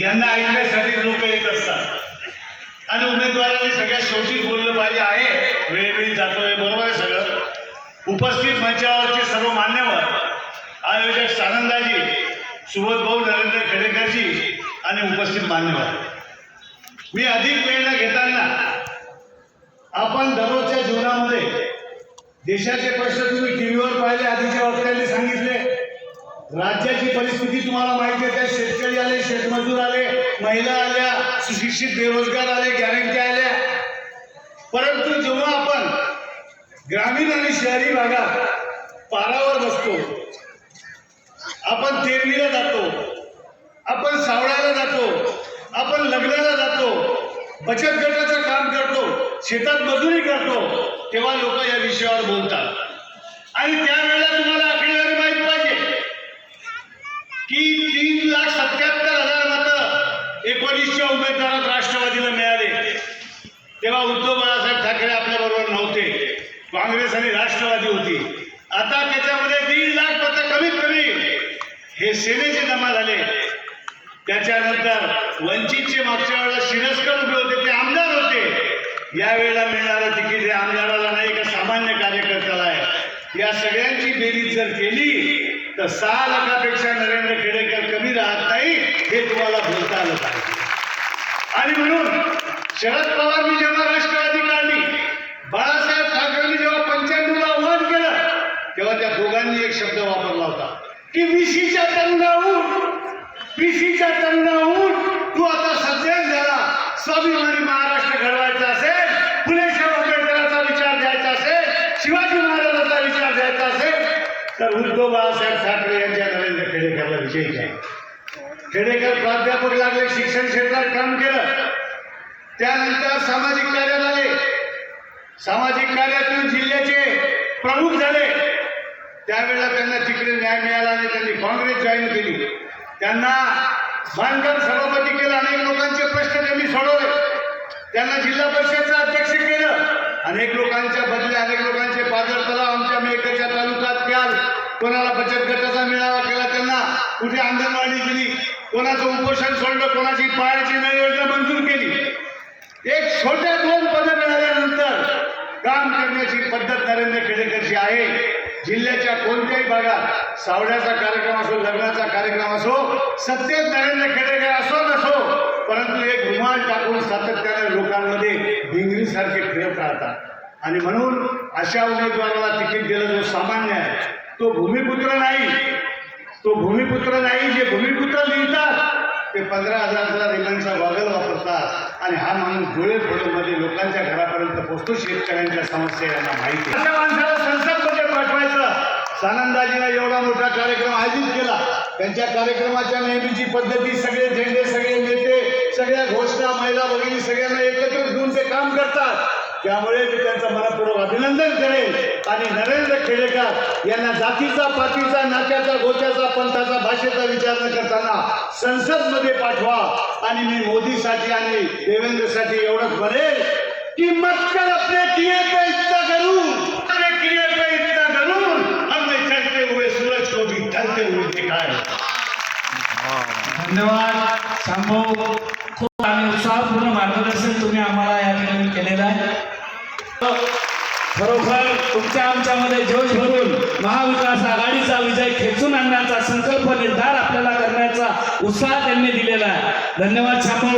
यांना ऐकण्यासाठी लोक येत असतात. आणि उमेदवारांनी सगळ्यात शेवटी बोललं पाहिजे आहे वेळोवेळी जातोय बरोबर आहे सगळं. उपस्थित मंचावरचे सर्व मान्यवर आयोजक सानंदाजी सुबोध भाऊ नरेंद्र खेडेकरजी आणि उपस्थित मान्यवर. मी अधिक वेळ न घेताना आपण दररोजच्या जीवनामध्ये देशाचे प्रश्न तुम्ही टी व्हीवर पाहिले आधीच्या वक्त्यांनी सांगितले. राज्याची परिस्थिती तुम्हाला माहिती आहे त्या शेतकरी आले शेतमजूर आले महिला आल्या सुशिक्षित बेरोजगार आले गॅरंटी आल्या. परंतु जेव्हा आपण ग्रामीण आणि शहरी भागात पारावर बसतो आपण तेरणीला जातो आपण सावळायला जातो आपण लग्नाला जातो बचत गटाचं काम करतो शेतात मजुरी करतो तेव्हा लोक या विषयावर बोलतात. आणि त्या एकोणीसच्या उमेदवारात राष्ट्रवादीला मिळाले. तेव्हा उद्धव बाळासाहेब ठाकरे आपल्या बरोबर नव्हते. काँग्रेस आणि राष्ट्रवादी होती. आता त्याच्यामध्ये दीड लाख पत्र कमीत कमी हे सेनेचे जमा झाले. त्याच्यानंतर वंचितचे मागच्या वेळेला शिरस्कर उभे होते ते आमदार होते. यावेळेला मिळणारं तिकीट हे आमदाराला नाही का सामान्य कार्यकर्त्याला आहे. या सगळ्यांची बेरीज जर केली तर सहा लाखापेक्षा नरेंद्र खेडेकर कमी राहत नाही हे तुम्हाला बोलता आलं पाहिजे. आणि म्हणून शरद पवारनी जेव्हा राष्ट्रवादी काढली बाळासाहेब ठाकरेंनी जेव्हा पंच्याण्णवला आव्हान केलं तेव्हा त्या दोघांनी एक शब्द वापरला होता की विशीच्या तरुणाहून विशीच्या तरुणाहून तू आता सज्जन झाला. स्वाभिमानी महाराष्ट्र घडवायचा असेल फुलेशाह आंबेडकरांचा विचार द्यायचा असेल शिवाजी महाराजांचा विचार द्यायचा असेल तर उद्धव बाळासाहेब ठाकरे यांच्या नरेंद्र खेडेकरला विजयी जाईल खेडेकर प्राध्यापक लागले शिक्षण क्षेत्रात काम केलं. त्यानंतर सामाजिक कार्यात आले. सामाजिक कार्यातून जिल्ह्याचे प्रमुख झाले. त्यावेळेला त्यांना तिकडे न्याय मिळाला आणि त्यांनी काँग्रेस जॉईन केली. त्यांना बांधकाम सभापती केलं. अनेक लोकांचे प्रश्न त्यांनी सोडवले. त्यांना जिल्हा परिषदचं अध्यक्ष केलं. अनेक लोकांच्या बदले अनेक लोकांचे पाजर तलाव आमच्या मेकरच्या तालुक्यात काल कोणाला बचत गटाचा मेळावा केला त्यांना. कुठे अंगणवाडी दिली. कोणाचं उपोषण सोडलं कोणाची पायाची नळ योजना मंजूर केली. एक छोट्या दोन पदं मिळाल्यानंतर काम करण्याची पद्धत नरेंद्र खेडेकरची आहे. जिल्ह्याच्या कोणत्याही भागात सावड्याचा कार्यक्रम असो लग्नाचा कार्यक्रम असो सत्तेत नरेंद्र खेडेकर असो नसो परंतु एक रुमाल टाकून सातत्याने लोकांमध्ये भिंगरीसारखे फिरत राहतात आणि म्हणून अशा उमेदवाराला तिकीट दिलं जो सामान्य आहे तो भूमिपुत्र नाही तो भूमिपुत्र नाही जे भूमिपुत्र लिहितात ते पंधरा हजारचा रिमांडचा वागल वापरतात. आणि हा माणूस डोळे फोडूमध्ये लोकांच्या घरापर्यंत पोहोचतो शेतकऱ्यांच्या समस्या यांना माहिती अशा माणसाला संसदमध्ये पाठवायचं. सानंदाजीनं एवढा मोठा कार्यक्रम आयोजित केला. त्यांच्या कार्यक्रमाच्या नेहमीची पद्धती सगळे झेंडे सगळे नेते सगळ्या घोषणा महिला भगिनी सगळ्यांना एकत्र घेऊन ते काम करतात. त्यामुळे मी त्यांचं मनपूर्वक अभिनंदन करेन. आणि नरेंद्र खेडेकर यांना जातीचा पातीचा नात्याचा गोत्याचा पंथाचा भाषेचा विचार न करताना संसदमध्ये पाठवा. आणि मी मोदीसाठी आणि देवेंद्रसाठी एवढंच म्हणेल की मत कर किए पे इतना करू अपने किए पे इतना करूं हमने चलते हुए सूरज को भी ढलते हुए दिखाए धन्यवाद. शांभाऊ खूप आणि उत्साहपूर्ण मार्ग तुम्ही आम्हाला या ठिकाणी केलेलं आहे खरोखर तुमच्या आमच्यामध्ये जोश भरून महाविकास आघाडीचा विजय खेचून आणण्याचा संकल्प निर्धार आपल्याला करण्याचा उत्साह त्यांनी दिलेला आहे. धन्यवाद छापू